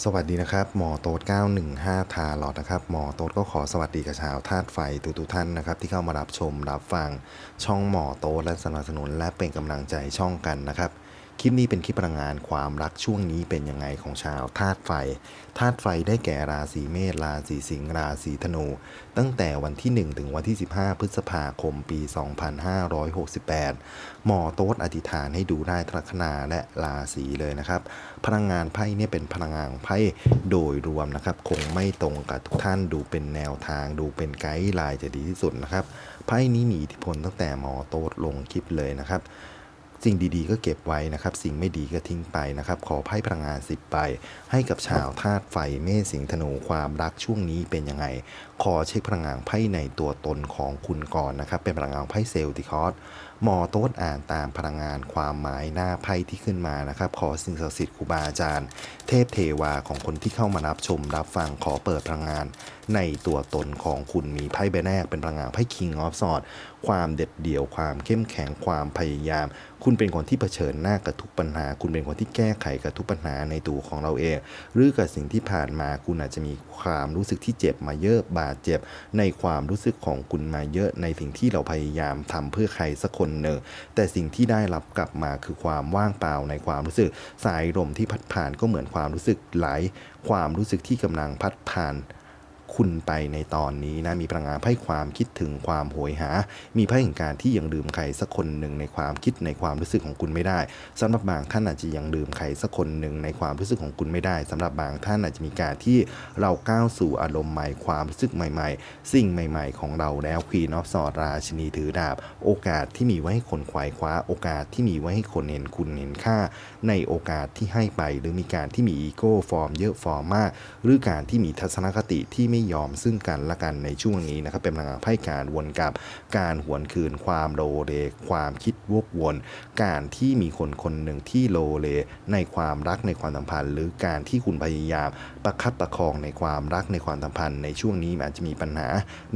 สวัสดีนะครับ หมอโต๊ด915 ทาลอดนะครับ หมอโต๊ดก็ขอสวัสดีกับชาวธาตุไฟทุกท่านนะครับ ที่เข้ามารับชมรับฟังช่องหมอโต๊ดและสนับสนุนและเป็นกำลังใจช่องกันนะครับ คลิปนี้เป็นคลิปพลังงานความรักช่วงนี้เป็นยังไงของชาวธาตุไฟ ธาตุไฟได้แก่ราศีเมษ ราศีสิงห์ ราศีธนู ตั้งแต่วันที่ 1 ถึงวันที่ 15 พฤษภาคมปี 2568 หมอโต๊ดอธิษฐานให้ดูได้ทลัคนาและราศีเลยนะครับ พลังงานไพ่เนี่ยเป็นพลังงานไพ่โดยรวมนะครับ คงไม่ตรงกับทุกท่านดูเป็นแนวทาง ดูเป็นไกด์ไลน์จะดีที่สุดนะครับ ไพ่นี้มีอิทธิพลตั้งแต่หมอโต๊ดลงคลิปเลยนะครับ สิ่งดีๆ ก็เก็บไว้นะครับ สิ่งไม่ดีก็ทิ้งไปนะครับ ขอไพ่พลังงานสิบใบให้กับชาวธาตุไฟเมษสิงห์ธนูความรักช่วงนี้เป็นยังไง ขอเช็คพลังงานไพ่ในตัวตนของคุณก่อนนะครับ เป็นพลังงานไพ่เซลติคอส หมอโต๊ดอ่านตามพลังงานความหมายหน้าไพ่ที่ขึ้นมานะครับ ขอสิ่งศักดิ์สิทธิ์ครูบาอาจารย์ เทพเทวาของคนที่เข้ามารับชมรับฟังขอเปิดพลังงาน ในตัวตนของคุณมีไพ่ใบแรกเป็นพลังงานไพ่ King of Swords ความเด็ดเดี่ยวความเข้มแข็งความพยายาม คุณเป็นคนที่เผชิญหน้ากับทุกปัญหา คุณเป็นคนที่แก้ไขกับทุกปัญหาในตัวของเราเอง หรือกับสิ่งที่ผ่านมาคุณอาจจะมีความรู้สึกที่เจ็บมาเยอะบาดเจ็บ ในความรู้สึกของคุณมาเยอะในสิ่งที่เราพยายามทำเพื่อใครสักคนนึ่งแต่สิ่งที่ได้รับกลับมาคือความว่างเปล่าในความรู้สึก สายลมที่พัดผ่านก็เหมือนความรู้สึกไหล ความรู้สึกที่กำลังพัดผ่าน คุณไปในตอนนี้นะมีพลังงานไพ่ความคิดถึงความโหยหา มีไพ่แห่งการที่ยังลืมใครสักคนหนึ่งในความคิดในความรู้สึกของคุณไม่ได้สำหรับบางท่านอาจจะยังลืมใครสักคนหนึ่งในความรู้สึกของคุณไม่ได้สำหรับบางท่านอาจจะมีการที่เราก้าวสู่อารมณ์ใหม่ความรู้สึกใหม่ ๆ สิ่งใหม่ ๆ ของเราแล้วควีนอฟสอดราชินีถือดาบ โอกาสที่มีไว้ให้คนควายคว้า โอกาสที่มีไว้ให้คนเห็นคุณเห็นค่า ในโอกาสที่ให้ไปหรือมีการที่มีอีโก้ฟอร์มเยอะฟอร์มมาก หรือการที่มีทัศนคติที่ไม่ยอมซึ่งกันและกันในช่วงนี้นะครับเป็นพลังงานไพ่การวนกับการหวนคืนความโลเลความคิดวกวน การที่มีคนคนหนึ่งที่โลเลในความรักในความสัมพันธ์ หรือการที่คุณพยายามประคับประคองในความรักในความสัมพันธ์ ในช่วงนี้อาจจะมีปัญหา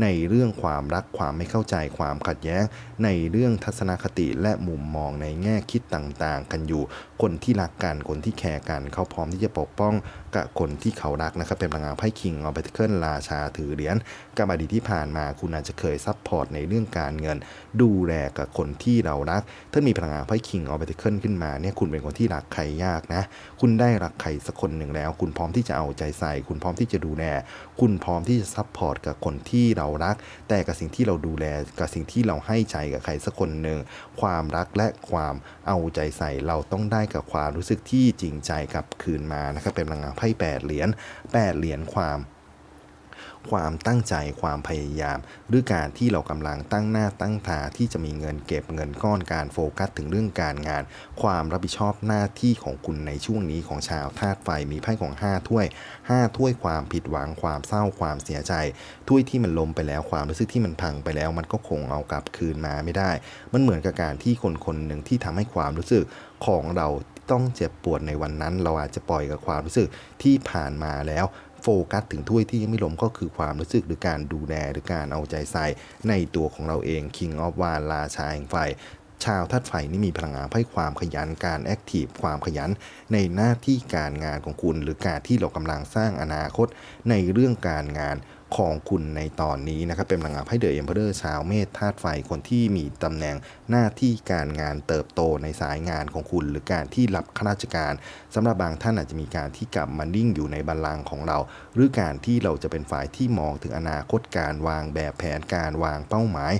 ในเรื่องความรักความไม่เข้าใจความขัดแย้ง ในเรื่องทัศนคติและมุมมองในแง่คิดต่างๆ กันอยู่ คนที่รักกันคนที่แคร์กันเขาพร้อมที่จะปกป้อง กับคนที่เขารักนะครับเป็นพลังงานไพ่คิงเอาไปเคิลราชาถือเหรียญกับอดีตที่ผ่านมาคุณอาจจะเคยซัพพอร์ตในเรื่องการเงิน ดูแลกับคนที่เรารักถ้ามีพลังงานไพ่คิงเอาไปเคิลขึ้นมาเนี่ยคุณเป็นคนที่รักใครยากนะ คุณได้รักใครสักคนหนึ่งแล้ว คุณพร้อมที่จะเอาใจใส่ คุณพร้อมที่จะดูแล คุณพร้อมที่จะซัพพอร์ตกับคนที่เรารัก แต่กับสิ่งที่เราดูแลกับสิ่งที่เราให้ใจกับใครสักคนหนึ่งความรักและความเอาใจใส่เราต้องได้กับความรู้สึกที่จริงใจกลับคืนมานะครับเป็นพลังงานไพ่แปดเหรียญแปดเหรียญความความตั้งใจความพยายาม หรือการที่เรากำลังตั้งหน้าตั้งตาที่จะมีเงินเก็บเงินก้อนการโฟกัสถึงเรื่องการงาน ความรับผิดชอบหน้าที่ของคุณในช่วงนี้ของชาวธาตุไฟมีไพ่ของ 5 ถ้วย 5 ถ้วยความผิดหวังความเศร้าความเสียใจ ถ้วยที่มันล้มไปแล้วความรู้สึกที่มันพังไปแล้ว มันก็คงเอากลับคืนมาไม่ได้ มันเหมือนกับการที่คนคนหนึ่งที่ทำให้ความรู้สึกของเรา ต้องเจ็บปวดในวันนั้น เราอาจจะปล่อยกับความรู้สึกที่ผ่านมาแล้วโฟกัสถึงถ้วยที่ยังไม่ล้มก็คือความรู้สึกหรือการดูแลหรือการเอาใจใส่ในตัวของเราเอง King of วานราชาแห่งไฟชาวธาตุไฟนี่มีพลังงานให้ความขยันการแอคทีฟความขยัน ในหน้าที่การงานของคุณ หรือการที่เรากำลังสร้างอนาคตในเรื่องการงาน ของคุณในตอนนี้นะครับเป็นพลังงานไพ่เดอะเอ็มเพอเรอร์ชาวเมษธาตุไฟคนที่มีตำแหน่งหน้าที่การงานเติบโตในสายงานของคุณ หรือการที่รับข้าราชการสำหรับบางท่านอาจจะมีการที่กลับมานิ่งอยู่ในบัลลังก์ของเรา หรือการที่เราจะเป็นฝ่ายที่มองถึงอนาคตการวางแบบแผนการวางเป้าหมาย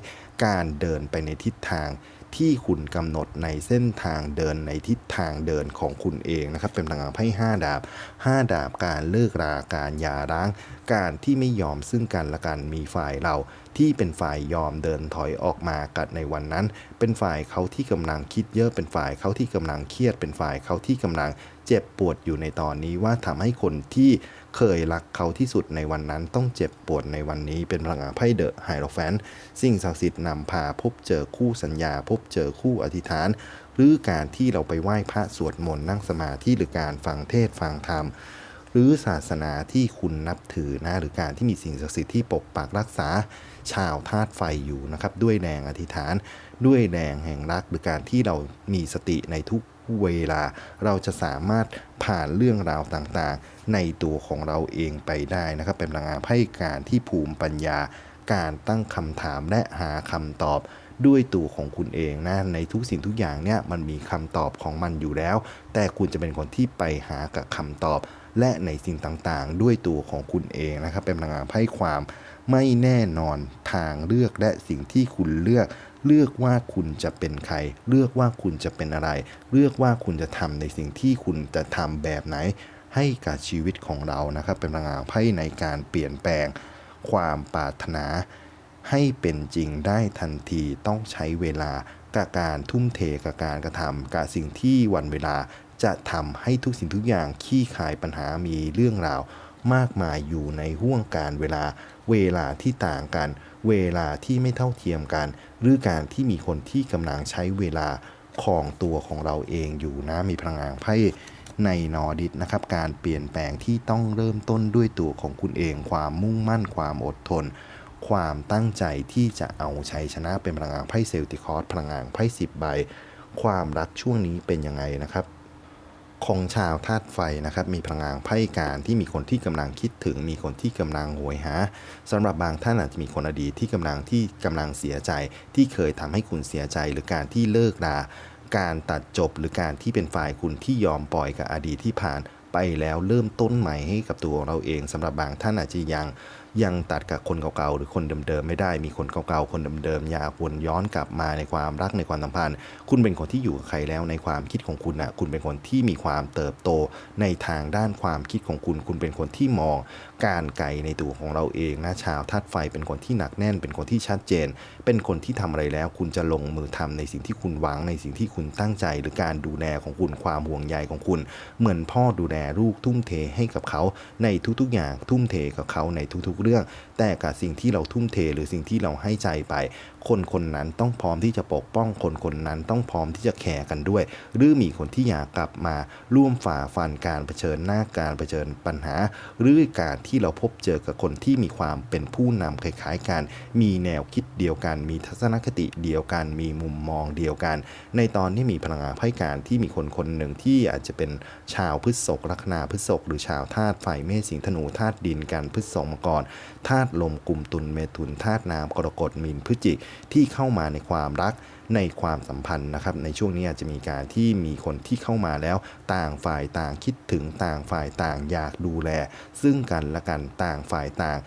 การเดินไปในทิศทาง ที่คุณกำหนดในเส้นทางเดินในทิศทางเดินของคุณเองนะครับ เป็นพลังงานไพ่ห้าดาบห้าดาบการเลิกราการหย่าร้าง การที่ไม่ยอมซึ่งกันและกันมีฝ่ายเราที่เป็นฝ่ายยอมเดินถอยออกมากัดในวันนั้น เป็นฝ่ายเขาที่กำลังคิดเยอะเป็นฝ่ายเขาที่กำลังเครียดเป็นฝ่ายเขาที่กำลัง เจ็บปวดอยู่ในตอนนี้ว่าทำให้คนที่เคยรักเขาที่สุดในวันนั้นต้องเจ็บปวดในวันนี้ เป็นพลังงานไพ่เดอะไฮโรแฟนสิ่งศักดิ์สิทธิ์นำพาพบเจอคู่สัญญา พบเจอคู่อธิษฐาน หรือการที่เราไปไหว้พระสวดมนต์นั่งสมาธิหรือการฟังเทศฟังธรรมหรือศาสนาที่คุณนับถือนะหรือการที่มีสิ่งศักดิ์สิทธิ์ที่ปกปักรักษา ชาวธาตุไฟอยู่นะครับ ด้วยแรงอธิษฐาน ด้วยแรงแห่งรักหรือการที่เรามีสติในทุก เวลา เราจะสามารถผ่านเรื่องราวต่างๆ ในตัวของเราเองไปได้นะครับ เป็นพลังงานไพ่การที่ภูมิปัญญา การตั้งคำถามและหาคำตอบด้วยตัวของคุณเองนะในทุกสิ่งทุกอย่างเนี่ยมันมีคำตอบของมันอยู่แล้ว แต่คุณจะเป็นคนที่ไปหากับคำตอบ และในสิ่งต่างๆ ด้วยตัวของคุณเองนะครับ เป็นพลังงานไพ่ความไม่แน่นอนทางเลือกและสิ่งที่คุณเลือก เลือกว่าคุณจะเป็นใคร เลือกว่าคุณจะเป็นอะไร เลือกว่าคุณจะทำในสิ่งที่คุณจะทำแบบไหน ให้กับชีวิตของเรานะครับ เป็นพลังงานไพ่ในการเปลี่ยนแปลง ความปรารถนา ให้เป็นจริงได้ทันทีต้องใช้เวลากับการทุ่มเทกับการกระทำกับสิ่งที่วันเวลาจะทำให้ทุกสิ่งทุกอย่างขี้คายปัญหามีเรื่องราวมากมายอยู่ในห่วงการเวลาเวลาที่ต่างกัน เวลาที่ไม่เท่าเทียมกัน หรือการที่มีคนที่กำลังใช้เวลาของตัวของเราเองอยู่นะมีพลังงานไพ่ในนอดิสนะครับ การเปลี่ยนแปลงที่ต้องเริ่มต้นด้วยตัวของคุณเอง ความมุ่งมั่น ความอดทน ความตั้งใจที่จะเอาชัยชนะเป็นพลังงานไพ่เซลติคอร์สพลังงานไพ่สิบใบ ความรักช่วงนี้เป็นยังไงนะครับ ของชาวธาตุไฟนะครับมีพลังงานไพ่การที่มีคนที่กำลังคิดถึง มีคนที่กำลังโหยหาสำหรับบางท่านอาจจะมีคนอดีตที่กำลังที่กำลังเสียใจ ที่เคยทำให้คุณเสียใจหรือการที่เลิกราการตัดจบหรือการที่เป็นฝ่ายคุณที่ยอมปล่อยกับอดีตที่ผ่านไปแล้วเริ่มต้นใหม่ให้กับตัวเราเองสำหรับบางท่านอาจจะยัง ยังตัดกับคนเก่าๆ หรือคนเดิมๆ ไม่ได้มีคนเก่าๆ คนเดิมๆ อยาควนย้อนกลับมาในความรักในความสัมพันธ์ คุณเป็นคนที่อยู่กับใครแล้วในความคิดของคุณนะคุณเป็นคนที่มีความเติบโตในทางด้านความคิดของคุณ คุณเป็นคนที่มองการไกลในตัวของเราเองนะชาวธาตุไฟเป็นคนที่หนักแน่น เป็นคนที่ชัดเจน เป็นคนที่ทำอะไรแล้ว คุณจะลงมือทำในสิ่งที่คุณหวังในสิ่งที่คุณตั้งใจ หรือการดูแลของคุณความห่วงใยของคุณ เหมือนพ่อดูแลลูกทุ่มเทให้กับเขาในทุกๆอย่างทุ่มเทกับเขาในทุกๆเรื่อง แต่กับสิ่งที่เราทุ่มเทหรือสิ่งที่เราให้ใจไป คนคนนั้นต้องพร้อมที่จะปกป้องคนคนนั้นต้องพร้อมที่จะแคร์กันด้วย หรือมีคนที่อยากกลับมาร่วมฝ่าฟันการเผชิญหน้าการเผชิญปัญหา หรือการที่เราพบเจอกับคนที่มีความเป็นผู้นำคล้ายๆกัน มีแนวคิดเดียวกัน มีทัศนคติเดียวกัน มีมุมมองเดียวกัน ในตอนนี้มีพลังงานไพ่การที่มีคนคนหนึ่งที่อาจจะเป็นชาวพฤษภลัคนาพฤษภหรือชาวธาตุไฟเมษสิงธนูธาตุดินกันพฤษภมังกร ธาตุลมกลุ่มตุลเมถุนธาตุน้ำกรกฎมีนพฤจิกที่เข้ามาในความรักในความสัมพันธ์นะครับ ในช่วงนี้อาจจะมีการที่มีคนที่เข้ามาแล้ว ต่างฝ่ายต่างคิดถึงต่างฝ่ายต่างอยากดูแล ซึ่งกันและกันต่างฝ่ายต่าง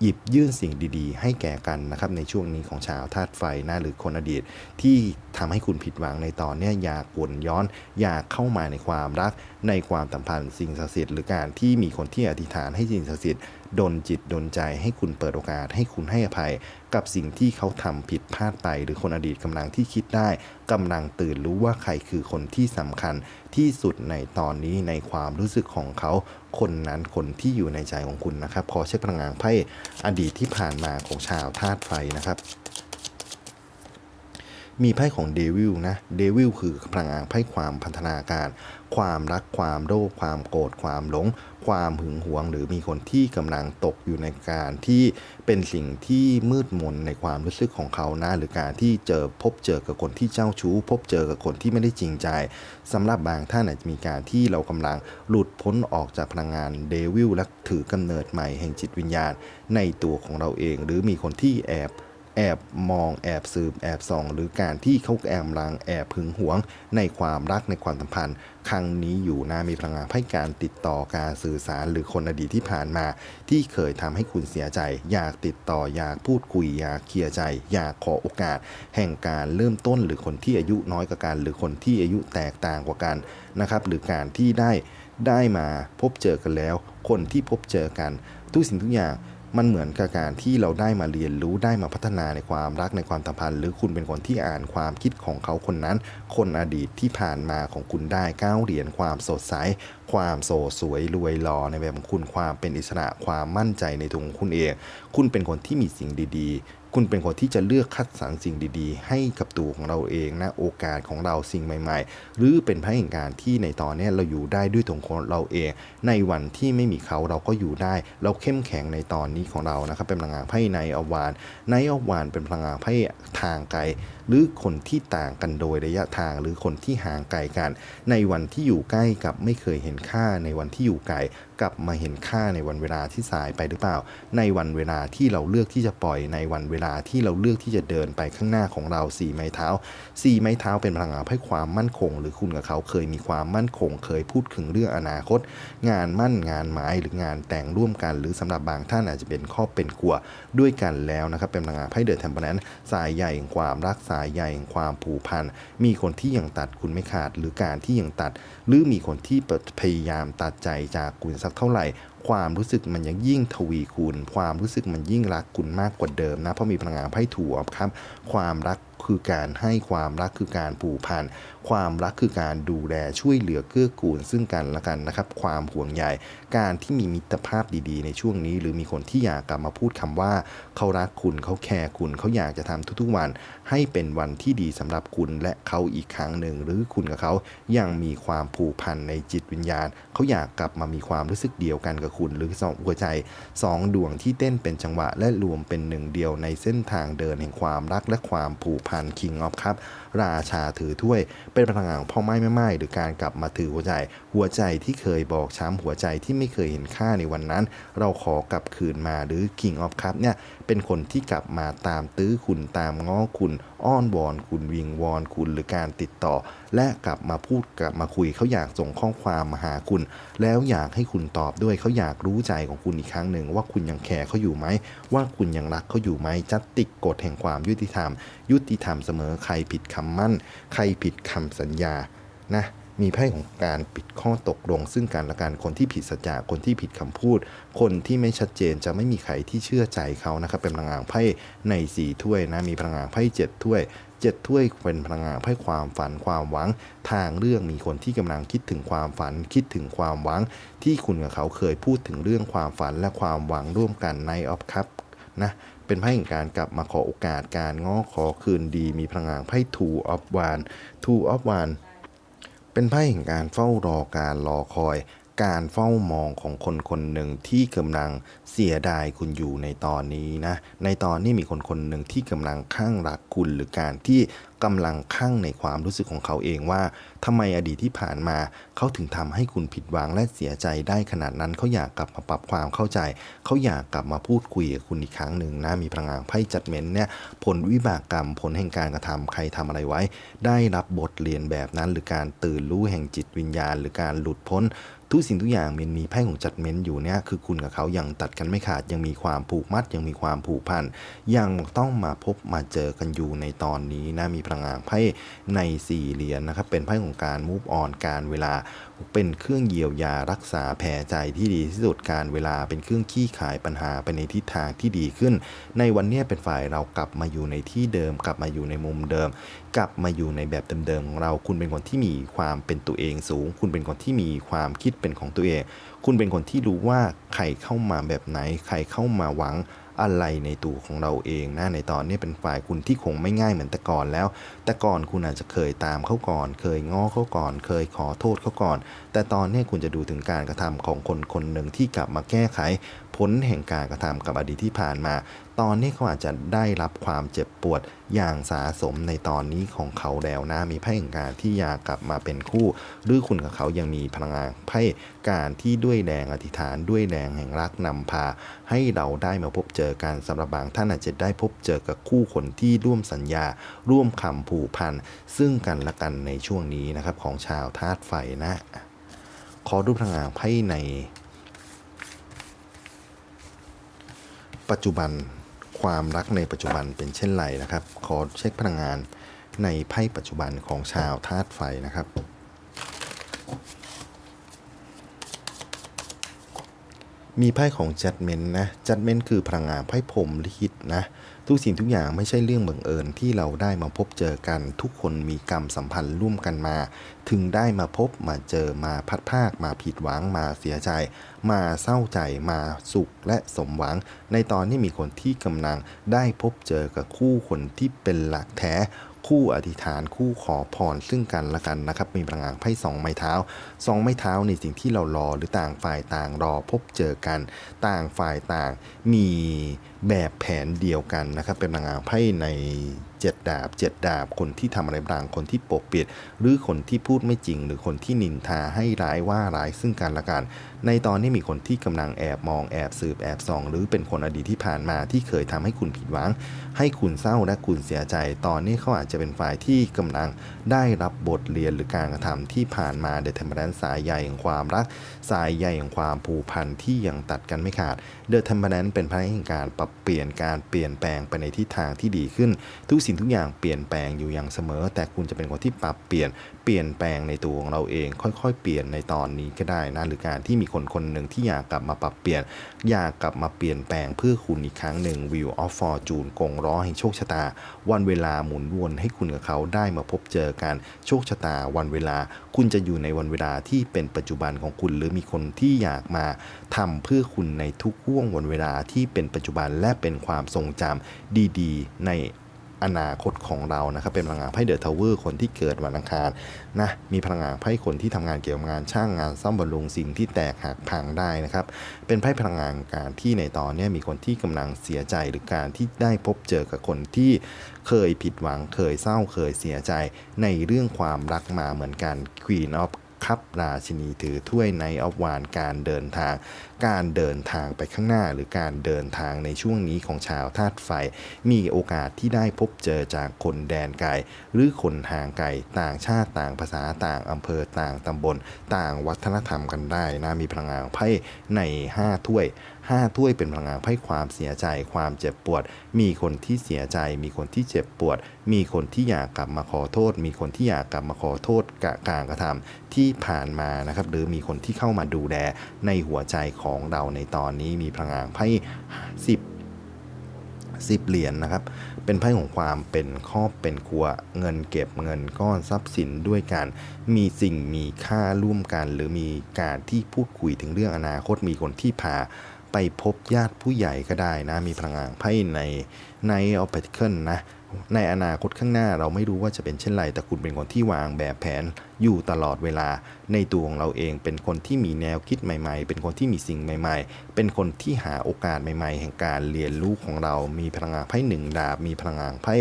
หยิบยื่นสิ่งดีๆ ให้แก่กันนะครับ ในช่วงนี้ของชาวธาตุไฟนะหรือคนอดีต ที่ทำให้คุณผิดหวังในตอนนี้อยากวนย้อน อยากเข้ามาในความรักในความสัมพันธ์สิ่งศักดิ์สิทธิ์หรือการที่มีคนที่อธิษฐานให้สิ่งศักดิ์สิทธิ์ ดนจิตดนใจให้คุณเปิดโอกาสให้คุณให้อภัย กับสิ่งที่เขาทำผิดพลาดไป หรือคนอดีตกำลังที่คิดได้กำลังตื่นรู้ว่าใครคือคนที่สำคัญที่สุดในตอนนี้ในความรู้สึกของเขา คนนั้นคนที่อยู่ในใจของคุณนะครับขอเช็คพลังงานไพ่อดีตที่ผ่านมาของชาวธาตุไฟนะครับ มีไพ่ของเดวิลนะเดวิลคือพลังงานไพ่ความพันธนาการ ความรักความโลภความโกรธความหลง ความหึงหวง หรือมีคนที่กำลังตกอยู่ในการที่เป็นสิ่งที่มืดมนในความรู้สึกของเขานะหรือการที่เจอพบเจอกับคนที่เจ้าชู้ พบเจอกับคนที่ไม่ได้จริงใจสำหรับบางท่านอาจจะมีการที่เรากำลังหลุดพ้นออกจากพลังงานเดวิลและถือกำเนิดใหม่แห่งจิตวิญญาณ ในตัวของเราเอง หรือมีคนที่แอบ แอบมองแอบสืบแอบส่อง หรือการที่เขาแอบลังแอบพึงหวง ในความรักในความสัมพันธ์ ครั้งนี้อยู่นะมีพลังงานให้การติดต่อการสื่อสารหรือคนอดีตที่ผ่านมา ที่เคยทำให้คุณเสียใจ อยากติดต่ออยากพูดคุยอยากเคลียร์ใจ อยากขอโอกาส แห่งการเริ่มต้นหรือคนที่อายุน้อยกว่ากัน หรือคนที่อายุแตกต่างกว่ากันนะครับหรือการที่ได้ได้มาพบเจอกันแล้ว คนที่พบเจอกันทุกสิ่งทุกอย่าง มันเหมือนกับการที่เราได้มาเรียนรู้ได้มาพัฒนาในความรักในความสัมพันธ์ หรือคุณเป็นคนที่อ่านความคิดของเขาคนนั้น คนอดีตที่ผ่านมาของคุณได้ก้าวเหรียญความสดใส ความโสสวยรวยหล่อในแบบของคุณความเป็นอิสระความมั่นใจในตัวของคุณเอง คุณเป็นคนที่มีสิ่งดีๆ คุณเป็นคนที่จะเลือกคัดสรรสิ่งดี ๆ ให้กับตัวของเราเองนะโอกาสของเราสิ่งใหม่ ๆ หรือเป็นพระแห่งการที่ในตอนนี้เราอยู่ได้ด้วยตัวของเราเอง ในวันที่ไม่มีเขาเราก็อยู่ได้ เราเข้มแข็งในตอนนี้ของเรานะครับเป็นพลังงานไพ่ในอวานในอวานเป็นพลังงานไพ่ทางไกล หรือคนที่ต่างกันโดยระยะทาง หรือคนที่ห่างไกลกัน ในวันที่อยู่ใกล้กับไม่เคยเห็นค่าในวันที่อยู่ไกลกลับมาเห็นค่าในวันเวลาที่สายไปหรือเปล่า ในวันเวลาที่เราเลือกที่จะปล่อยในวันเวลาที่เราเลือกที่จะเดินไปข้างหน้าของเราสี่ไม้เท้าสี่ไม้เท้าเป็นพลังงานให้ความมั่นคง หรือคุณกับเขาเคยมีความมั่นคง เคยพูดถึงเรื่องอนาคต งานมั่นงานหมายหรืองานแต่งร่วมกัน หรือสำหรับบางท่านอาจจะเป็นครอบเป็นครัวด้วยกันแล้วนะครับเป็นพลังงานไพ่เดอะเทมเปอร์นั้นสายใหญ่แห่งความรักสายใหญ่แห่งความผูกพัน มีคนที่ยังตัดคุณไม่ขาด หรือการที่ยังตัด หรือมีคนที่พยายามตัดใจจากคุณสักเท่าไหร่ ความรู้สึกมันยังยิ่งทวีคูณ ความรู้สึกมันยิ่งรักคุณมากกว่าเดิมนะ เพราะมีพลังงานไพ่ถั่วครับ ความรัก คือการให้ความรักคือการผูกพันความรักคือการดูแลช่วยเหลือเกื้อกูลซึ่งกันและกันนะครับ ความห่วงใยการที่มีมิตรภาพดีๆ ในช่วงนี้ หรือมีคนที่อยากกลับมาพูดคำว่าเขารักคุณเขาแคร์คุณเขาอยากจะทำทุกๆวัน ให้เป็นวันที่ดีสำหรับคุณและเขาอีกครั้งหนึ่ง หรือคุณกับเขายังมีความผูกพันในจิตวิญญาณ เขาอยากกลับมามีความรู้สึกเดียวกันกับคุณ หรือสองหัวใจสองดวงที่เต้นเป็นจังหวะ และรวมเป็นหนึ่งเดียวในเส้นทางเดินแห่งความรักและความผูกพัน King of ครับราชาถือถ้วย เป็นพลังงานของพ่อไม้แม่ไม้หรือการกลับมาถือหัวใจ หัวใจที่เคยบอกช้ำหัวใจที่ไม่เคยเห็นค่าในวันนั้น เราขอกลับคืนมาหรือ King of ครับเนี่ย เป็นคนที่กลับมาตามตื้อคุณตามง้อคุณ อ้อนวอนคุณวิงวอนคุณหรือการติดต่อ และกลับมาพูดกลับมาคุยเขาอยากส่งข้อความมาหาคุณ แล้วอยากให้คุณตอบด้วยเขาอยากรู้ใจของคุณอีกครั้งหนึ่งว่าคุณยังแคร์เขาอยู่ไหม ว่าคุณยังรักเขาอยู่ไหมจัดติกกฎแห่งความยุติธรรม ยุติธรรมเสมอใครผิดคำมั่น ใครผิดคำสัญญานะ มีไพ่ของการปิดข้อตกลง ซึ่งกันและกันคนที่ผิดสัจจะคนที่ผิดคำพูด คนที่ไม่ชัดเจนจะไม่มีใครที่เชื่อใจเขานะครับเป็นพลังงานไพ่ในสี่ถ้วยนะมีพลังงานไพ่เจ็ดถ้วยเจ็ดถ้วยเป็นพลังงานไพ่ความฝันความหวัง ทางเรื่องมีคนที่กำลังคิดถึงความฝัน คิดถึงความหวัง ที่คุณกับเขาเคยพูดถึงเรื่องความฝันและความหวังร่วมกันในออฟคัพนะเป็นไพ่แห่งการกลับมาขอโอกาสการง้อขอคืนดี มีพลังงานไพ่ทูออฟวานทูออฟวาน เป็นไพ่แห่งการเฝ้ารอการรอคอย การเฝ้ามองของคนคนหนึ่งที่กำลังเสียดายคุณอยู่ในตอนนี้นะ ในตอนนี้มีคนคนหนึ่งที่กำลังข้างรักคุณหรือการที่กำลังข้างในความรู้สึกของเขาเองว่าทำไมอดีตที่ผ่านมา เขาถึงทำให้คุณผิดหวังและเสียใจได้ขนาดนั้น เขาอยากกลับมาปรับความเข้าใจ เขาอยากกลับมาพูดคุยกับคุณอีกครั้งหนึ่งนะมีพลังงานไพ่จัดเม้นเนี่ยผลวิบากกรรมผลแห่งการกระทำใครทำอะไรไว้ ได้รับบทเรียนแบบนั้น หรือการตื่นรู้แห่งจิตวิญญาณ หรือการหลุดพ้นทุกสิ่งทุกอย่างมันมีไพ่ของจัดเม้นอยู่เนี่ยคือคุณกับเขายังตัดกันไม่ขาดยังมีความผูกมัดยังมีความผูกพันยังต้องมาพบมาเจอกันอยู่ในตอนนี้นะมีพลังงานไพ่ในสี่เหรียญนะครับ เป็นไพ่ของการมูฟออนการเวลาเป็นเครื่องเยียวยารักษาแผลใจที่ดีที่สุดการเวลาเป็นเครื่องขี้ขายปัญหาไปในทิศทางที่ดีขึ้น ในวันนี้เป็นฝ่ายเรากลับมาอยู่ในที่เดิม กลับมาอยู่ในมุมเดิม กลับมาอยู่ในแบบเดิมๆของเราคุณเป็นคนที่มีความเป็นตัวเองสูง คุณเป็นคนที่มีความคิดเป็นของตัวเอง คุณเป็นคนที่รู้ว่าใครเข้ามาแบบไหน ใครเข้ามาหวังอะไรในตัวของเราเองนะในตอนนี้เป็นฝ่ายคุณที่คงไม่ง่ายเหมือนแต่ก่อนแล้ว แต่ก่อนคุณอาจจะเคยตามเขาก่อน เคยง้อเขาก่อน เคยขอโทษเขาก่อน แต่ตอนนี้คุณจะดูถึงการกระทำของคนคนหนึ่งที่กลับมาแก้ไข ผลแห่งการกระทำกับอดีตที่ผ่านมา ตอนนี้เขาอาจจะได้รับความเจ็บปวดอย่างสาสมในตอนนี้ของเขาแล้วนะ มีไพ่แห่งการที่อยากกลับมาเป็นคู่ หรือคุณกับเขายังมีพลังงานไพ่การที่ด้วยแรงอธิษฐานด้วยแรงแห่งรักนำพา ให้เราได้มาพบเจอกันสำหรับบางท่านอาจจะได้พบเจอกับคู่คนที่ร่วมสัญญา ร่วมคำผูกพันซึ่งกันและกันในช่วงนี้นะครับของชาวธาตุไฟนะ ขอดูปพลังงานไพ่ใน ปัจจุบันความรักในปัจจุบันเป็นเช่นไรนะครับ ขอเช็คพลังงานในไพ่ปัจจุบันของชาวธาตุไฟนะครับ มีไพ่ของจัดเมนนะจัดเมนคือพลังงานไพ่ผมลิขิตนะ ทุกสิ่งทุกอย่างไม่ใช่เรื่องบังเอิญที่เราได้มาพบเจอกัน ทุกคนมีกรรมสัมพันธ์ร่วมกันมา ถึงได้มาพบมาเจอมาพัดภาค มาผิดหวังมาเสียใจ มาเศร้าใจมาสุขและสมหวัง ในตอนนี้มีคนที่กำลังได้พบเจอกับคู่คนที่เป็นหลักแท้ คู่อธิษฐานคู่ขอพรซึ่งกันและกันนะครับ มีพลังงานไพ่สองไม้เท้าสองไม้เท้าในสิ่งที่เรารอหรือต่างฝ่ายต่างรอพบเจอกัน ต่างฝ่ายต่างมีแบบแผนเดียวกันนะครับ เป็นพลังงานไพ่ใน เจ็ดดาบเจ็ดดาบ คนที่ทำอะไรบางคนที่ปกปิด หรือคนที่พูดไม่จริง หรือคนที่นินทาให้ร้ายว่าร้ายซึ่งกันและกัน ในตอนนี้มีคนที่กำลังแอบมองแอบสืบแอบส่อง หรือเป็นคนอดีตที่ผ่านมาที่เคยทำให้คุณผิดหวัง ให้คุณเศร้าและคุณเสียใจ ตอนนี้เขาอาจจะเป็นฝ่ายที่กำลังได้รับบทเรียนหรือการกระทำที่ผ่านมาเดทเทมเปอร์สายใยแห่งความรัก สายใยแห่งความผูกพันที่ยังตัดกันไม่ขาด เดอะเทมเปอร์เป็นพลังแห่งการปรับเปลี่ยนการเปลี่ยนแปลงไปในทิศทางที่ดีขึ้น ทุกสิ่งทุกอย่างเปลี่ยนแปลงอยู่อย่างเสมอ แต่คุณจะเป็นคนที่ปรับเปลี่ยน ปลี่ยนแปลงในตัวของเราเอง ค่อยๆ เปลี่ยนในตอนนี้ก็ได้นะหรือการที่มีคนคนหนึ่งที่อยากกลับมาปรับเปลี่ยน อยากกลับมาเปลี่ยนแปลงเพื่อคุณอีกครั้งหนึ่ง Wheel of Fortune กงล้อแห่งโชคชะตา วันเวลาหมุนวนให้คุณกับเขาได้มาพบเจอกันโชคชะตา วันเวลา คุณจะอยู่ในวันเวลาที่เป็นปัจจุบันของคุณ หรือมีคนที่อยากมาทำเพื่อคุณในทุกห่วงวันเวลาที่เป็นปัจจุบันและเป็นความทรงจำดี ๆ ใน อนาคตของเรานะครับเป็นพลังงานไพ่เดอะทาวเวอร์คนที่เกิดวันอังคารนะมีพลังงานไพ่คนที่ทำงานเกี่ยวกับงานช่างงานซ่อมบำรุงสิ่งที่แตกหักพังได้นะครับเป็นไพ่พลังงานการที่ในตอนนี้มีคนที่กำลังเสียใจหรือการที่ได้พบเจอกับคนที่เคยผิดหวังเคยเศร้าเคยเสียใจในเรื่องความรักมาเหมือนกัน Queen of คับราชินีถือถ้วยในออฟวานการเดินทาง การเดินทางไปข้างหน้า หรือการเดินทางในช่วงนี้ของชาวธาตุไฟ มีโอกาสที่ได้พบเจอจากคนแดนไกลหรือคนห่างไกลต่างชาติต่างภาษาต่างอำเภอต่างตำบล ต่างวัฒนธรรมกันได้นะมีพลังงานไพ่ใน 5 ถ้วย 5 ถ้วยเป็นพลังงานไพ่ความเสียใจความเจ็บปวด มีคนที่เสียใจ มีคนที่เจ็บปวด มีคนที่อยากกลับมาขอโทษ มีคนที่อยากกลับมาขอโทษกะการกระทำที่ผ่านมานะครับหรือมีคนที่เข้ามาดูแลในหัวใจของของเราในตอนนี้มีพลังงานไพ่สิบสิบเหรียญนะครับ เป็นไพ่ของความเป็นครอบเป็นครัว เงินเก็บเงินก้อนทรัพย์สินด้วยกันมีสิ่งมีค่าร่วมกัน หรือมีการที่พูดคุยถึงเรื่องอนาคตมีคนที่พาไปพบญาติผู้ใหญ่ก็ได้นะ มีพลังงานไพ่ในในออปเปอเคิลนะ ในอนาคตข้างหน้าเราไม่รู้ว่าจะเป็นเช่นไร แต่คุณเป็นคนที่วางแบบแผนอยู่ตลอดเวลา ในตัวของเราเอง เป็นคนที่มีแนวคิดใหม่ ๆ เป็นคนที่มีสิ่งใหม่ ๆ เป็นคนที่หาโอกาสใหม่ ๆ แห่งการเรียนรู้ของเรา มีพลังงานไพ่หนึ่งดาบ มีพลังงานไพ่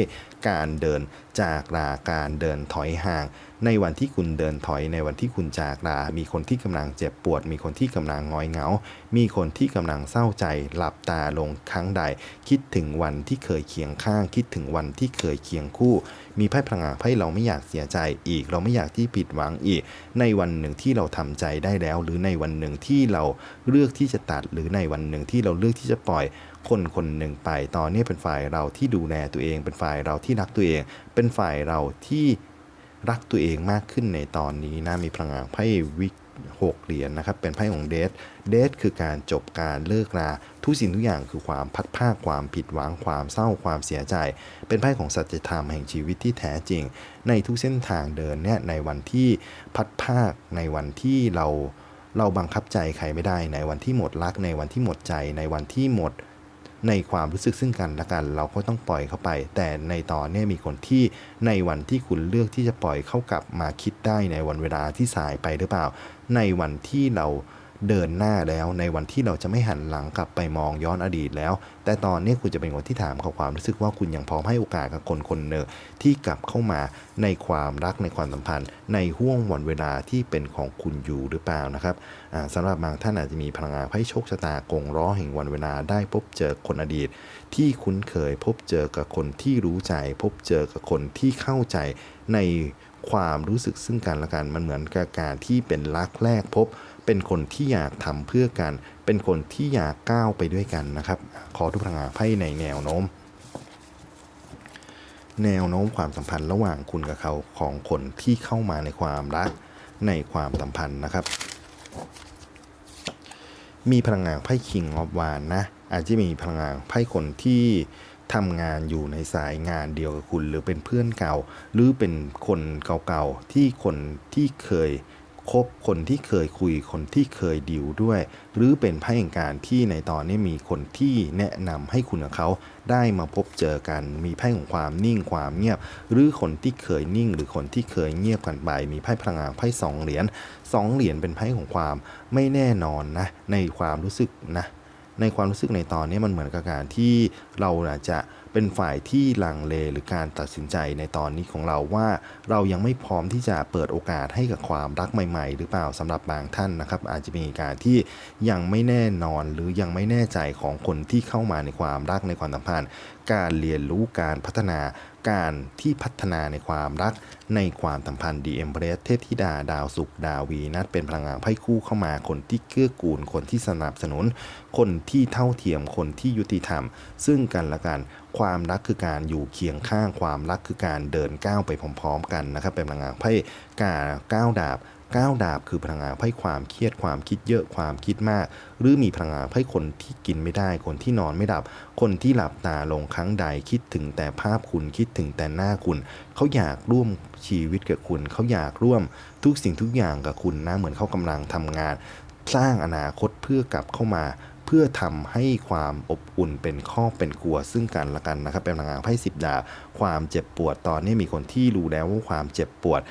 การเดินจากลาการเดินถอยห่าง ในวันที่คุณเดินถอย ในวันที่คุณจากลา มีคนที่กำลังเจ็บปวด มีคนที่กำลังงอยเหงา มีคนที่กำลังเศร้าใจ หลับตาลงครั้งใด คิดถึงวันที่เคยเคียงข้าง คิดถึงวันที่เคยเคียงคู่ มีไพ่พลังงานไพ่เราไม่อยากเสียใจอีก เราไม่อยากที่ผิดหวังอีก ในวันหนึ่งที่เราทำใจได้แล้ว หรือในวันหนึ่งที่เราเลือกที่จะตัด หรือในวันหนึ่งที่เราเลือกที่จะปล่อยคนคนหนึ่งไป ตอนนี้เป็นฝ่ายเราที่ดูแลตัวเอง เป็นฝ่ายเราที่รักตัวเอง เป็นฝ่ายเราที่รักตัวเองมากขึ้นในตอนนี้นะมีพลังงานไพ่วิก หกเหรียญนะครับ เป็นไพ่ของเดทเดทคือการจบการเลิกราทุกสิ่งทุกอย่างคือความพัดภาคความผิดหวังความเศร้าความเสียใจ เป็นไพ่ของสัจธรรมแห่งชีวิตที่แท้จริง ในทุกเส้นทางเดินเนี่ยในวันที่พัดภาคในวันที่เราเราบังคับใจใครไม่ได้ ในวันที่หมดรัก ในวันที่หมดใจ ในวันที่หมด ในความรู้สึกซึ่งกันและกัน เราก็ต้องปล่อยเข้าไป แต่ในตอนนี้มีคนที่ในวันที่คุณเลือกที่จะปล่อยเข้ากลับมาคิดได้ในวันเวลาที่สายไปหรือเปล่า ในวันที่เรา เดินหน้าแล้วในวันที่เราจะไม่หันหลังกลับไปมองย้อนอดีตแล้ว แต่ตอนนี้คุณจะเป็นคนที่ถามเขาความรู้สึกว่าคุณยังพร้อมให้โอกาสกับคนคนหนึ่งที่กลับเข้ามาในความรักในความสัมพันธ์ ในห่วงวันเวลาที่เป็นของคุณอยู่หรือเปล่านะครับอ่าสำหรับบางท่านอาจจะมีพลังงานไพ่โชคชะตากงล้อแห่งวันเวลาได้พบเจอคนอดีต ที่คุ้นเคยพบเจอกับคนที่รู้ใจ พบเจอกับคนที่เข้าใจในความรู้สึกซึ่งกันและกันมันเหมือนกับการที่เป็นรักแรกพบ เป็นคนที่อยากทำเพื่อกัน เป็นคนที่อยากก้าวไปด้วยกันนะครับ ขอทุกพลังงานไพ่ในแนวโน้ม แนวโน้มความสัมพันธ์ระหว่างคุณกับเขาของคนที่เข้ามาในความรักในความสัมพันธ์นะครับ มีพลังงานไพ่คิงออฟวานนะ อาจจะมีพลังงานไพ่คนที่ทำงานอยู่ในสายงานเดียวกับคุณ หรือเป็นเพื่อนเก่า หรือเป็นคนเก่าๆที่คนที่เคย คบคนที่เคยคุยคนที่เคยดิวด้วย หรือเป็นไพ่แห่งการที่ในตอนนี้มีคนที่แนะนำให้คุณกับเขาได้มาพบเจอกัน มีไพ่ของความนิ่งความเงียบ หรือคนที่เคยนิ่ง หรือคนที่เคยเงียบกันไป มีไพ่พลังงานไพ่สองเหรียญสองเหรียญเป็นไพ่ของความไม่แน่นอนนะในความรู้สึกนะในความรู้สึกในตอนนี้มันเหมือนกับการที่เราจะ เป็นฝ่ายที่ลังเลหรือการตัดสินใจในตอนนี้ของเราว่า เรายังไม่พร้อมที่จะเปิดโอกาสให้กับความรักใหม่ ๆ หรือเปล่าสำหรับบางท่านนะครับ อาจจะมีการที่ยังไม่แน่นอนหรือยังไม่แน่ใจของคนที่เข้ามาในความรักในความสัมพันธ์ การเรียนรู้การพัฒนา การที่พัฒนาในความรักในความสัมพันธ์ดีเอ็มเพรสเทพธิดาดาวสุขดาวีนัดเป็นพลังงานไพ่คู่เข้ามาคนที่เกื้อกูลคนที่สนับสนุน คนที่เท่าเทียมคนที่ยุติธรรม ซึ่งกันและกันความรักคือการอยู่เคียงข้างความรักคือการเดินก้าวไปพร้อม ๆ กันนะครับเป็นพลังงานไพ่กาก้าวดาบ ก้าดาบคือพลังงานไพ่ความเครียดความคิดเยอะความคิดมาก หรือมีพลังงานไพ่คนที่กินไม่ได้ คนที่นอนไม่หลับ คนที่หลับตาลงครั้งใดคิดถึงแต่ภาพคุณคิดถึงแต่หน้าคุณ เขาอยากร่วมชีวิตกับคุณ เขาอยากร่วมทุกสิ่งทุกอย่างกับคุณนะเหมือนเขากำลังทำงาน สร้างอนาคตเพื่อกลับเข้ามาเพื่อทำให้ความอบอุ่นเป็นข้อเป็นกลัวซึ่งกันและกันนะครับเป็นพลังงานไพ่สิบดาบความเจ็บปวดตอนนี้มีคนที่รู้แล้วว่าความเจ็บปวด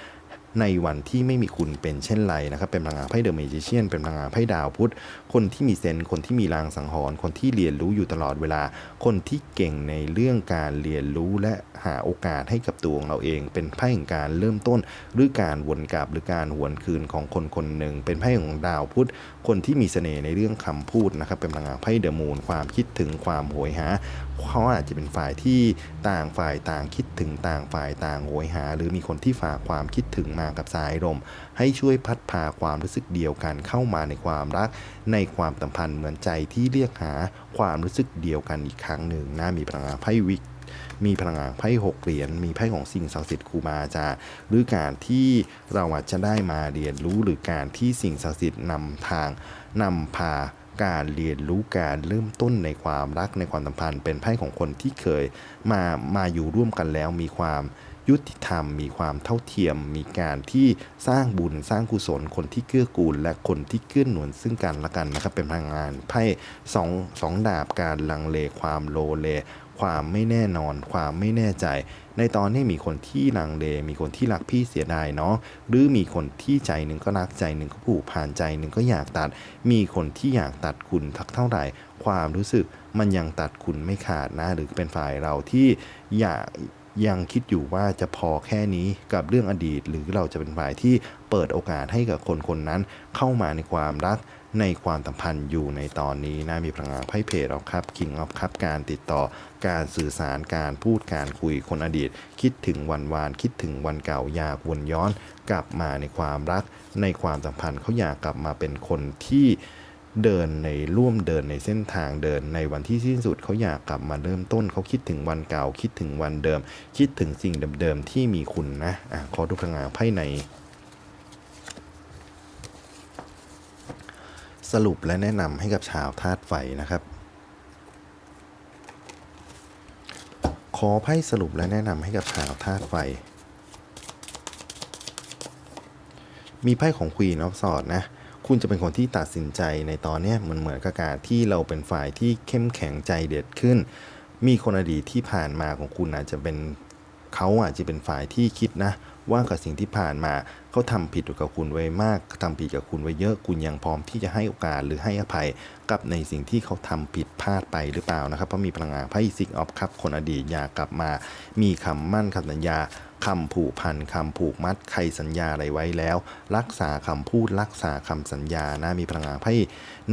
ในวันที่ไม่มีคุณเป็นเช่นไรนะครับเป็นพลังงานไพ่เดอะเมจิเชียนเป็นพลังงานไพ่ดาวพุธคนที่มีเซนคนที่มีรางสังหรณ์คนที่เรียนรู้อยู่ตลอดเวลา คนที่เก่งในเรื่องการเรียนรู้และหาโอกาสให้กับตัวของเราเอง เป็นไพ่แห่งการเริ่มต้น หรือการวนกลับหรือการหวนคืนของคนคนหนึ่ง เป็นไพ่ของดาวพุธคนที่มีเสน่ห์ในเรื่องคำพูดนะครับเป็นพลังงานไพ่เดอะมูนความคิดถึงความโหยหาเขาอาจจะเป็นฝ่ายที่ต่างฝ่ายต่างคิดถึงต่างฝ่ายต่างโหยหา หรือมีคนที่ฝากความคิดถึงมากับสายลมให้ช่วยพัดพาความรู้สึกเดียวกันเข้ามาในความรักในความสัมพันธ์เหมือนใจที่เรียกหาความรู้สึกเดียวกันอีกครั้งหนึ่งนะมีพลังงานไพ่วิกมีพลังงานไพ่หกเหรียญ มีไพ่ของสิ่งศักดิ์สิทธิ์ครูบาอาจารย์หรือการที่เราอาจจะได้มาเรียนรู้หรือการที่สิ่งศักดิ์สิทธิ์นำทางนำพาการเรียนรู้การเริ่มต้นในความรักในความสัมพันธ์ เป็นไพ่ของคนที่เคยมามาอยู่ร่วมกันแล้วมีความ ยุติธรรม มีความเท่าเทียม มีการที่สร้างบุญสร้างกุศลคนที่เกื้อกูล และคนที่เกื้อหนุนซึ่งกันและกันนะครับเป็นพลังงานไพ่สองสองดาบการลังเลความโลเลความไม่แน่นอน ความไม่แน่ใจ ในตอนนี้มีคนที่ลังเล มีคนที่รักพี่เสียดายเนาะ หรือมีคนที่ใจหนึ่งก็รักใจหนึ่งก็ผูกผ่านใจหนึ่งก็อยากตัด มีคนที่อยากตัดคุณทักเท่าไหร่ ความรู้สึกมันยังตัดคุณไม่ขาดนะ หรือเป็นฝ่ายเราที่อยาก ยังคิดอยู่ว่าจะพอแค่นี้กับเรื่องอดีต หรือเราจะเป็นฝ่ายที่เปิดโอกาสให้กับคนคนนั้น เข้ามาในความรักในความสัมพันธ์อยู่ในตอนนี้นะมีพลังงานไพ่เพจออฟครับคิงออฟครับการติดต่อการสื่อสารการพูดการคุยคนอดีต คิดถึงวันวาน คิดถึงวันเก่าอยากวนย้อน กลับมาในความรัก ในความสัมพันธ์เขาอยากกลับมาเป็นคนที่ เดินในร่วมเดินในเส้นทางเดินในวันที่สิ้นสุดเขาอยากกลับมาเริ่มต้นเขาคิดถึงวันเก่าคิดถึงวันเดิม คิดถึงสิ่งเดิมๆที่มีคุณนะอะขอดูพลังานไพ่ใน สรุปและแนะนำให้กับชาวธาตุไฟนะครับ ขอไพ่สรุปและแนะนำให้กับชาวธาตุไฟมีไพ่ของควีนออฟสอดนะ คุณจะเป็นคนที่ตัดสินใจในตอนนี้เหมือนเหมือนกับการที่เราเป็นฝ่ายที่เข้มแข็งใจเด็ดขึ้น มีคนอดีตที่ผ่านมาของคุณอาจจะเป็นเขาอาจจะเป็นฝ่ายที่คิดนะว่ากับสิ่งที่ผ่านมาเขาทำผิดกับคุณไว้มากทำผิดกับคุณไว้เยอะคุณยังพร้อมที่จะให้โอกาสหรือให้อภัยกับในสิ่งที่เขาทำผิดพลาดไปหรือเปล่านะครับเพราะมีพลังงานไพ่ซิกออฟครับคนอดีตอยากกลับมา มีคำมั่นคำสัญญาคำผูกพันคำผูกมัดใครสัญญาอะไรไว้แล้ว รักษาคำพูดรักษาคำสัญญานะมีพลังงานไพ่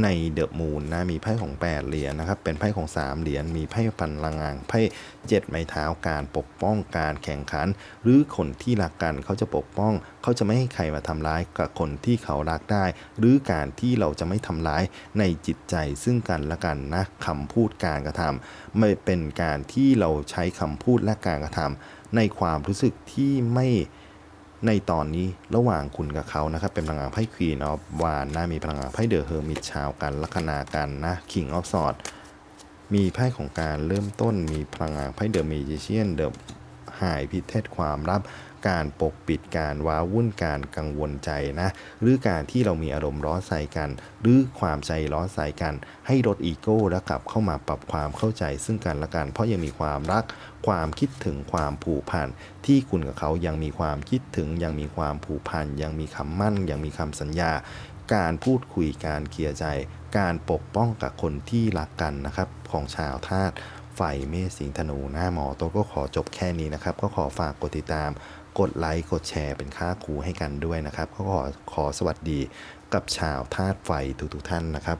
ในเดอะมูนนะมีไพ่ของแปดเหรียญนะครับเป็นไพ่ของสามเหรียญมีไพ่พลังงานไพ่เจ็ดไม้เท้าการปกป้องการแข่งขัน หรือคนที่รักกันเขาจะปกป้อง เขาจะไม่ให้ใครมาทำร้ายกับคนที่เขารักได้ หรือการที่เราจะไม่ทำร้ายในจิตใจซึ่งกันและกันนะคำพูดการกระทำไม่เป็นการที่เราใช้คำพูดและการกระทำในความรู้สึกที่ไม่ในตอนนี้ระหว่างคุณกับเขานะครับ เป็นพลังงานไพ่ควีนออฟวานนะมีพลังงานไพ่เดอะเฮอร์มิตชาวกันลัคนากันนะคิงออฟสอดมีไพ่ของการเริ่มต้นมีพลังงานไพ่เดอะเมจิเชียนเดอะ หายพิเทศความลับ การปกปิดการว้าวุ่นการกังวลใจนะหรือการที่เรามีอารมณ์ร้อนใส่กัน หรือความใจร้อนใส่กัน ให้ลดอีโก้แล้วกลับเข้ามาปรับความเข้าใจซึ่งกันและกัน เพราะยังมีความรักความคิดถึงความผูกพันที่คุณกับเขายังมีความคิดถึงยังมีความผูกพันยังมีคำมั่น ยังมีคำสัญญา การพูดคุยการเคลียร์ใจ การปกป้องกับคนที่รักกันนะครับของชาวธาตุ ไฟเมษสิงธนูหน้าหมอตัวก็ขอจบแค่นี้นะครับ ก็ขอฝากกดติดตาม กดไลค์กดแชร์เป็นค่าครูให้กันด้วยนะครับ ก็ขอขอสวัสดีกับชาวธาตุไฟทุกๆท่านนะครับ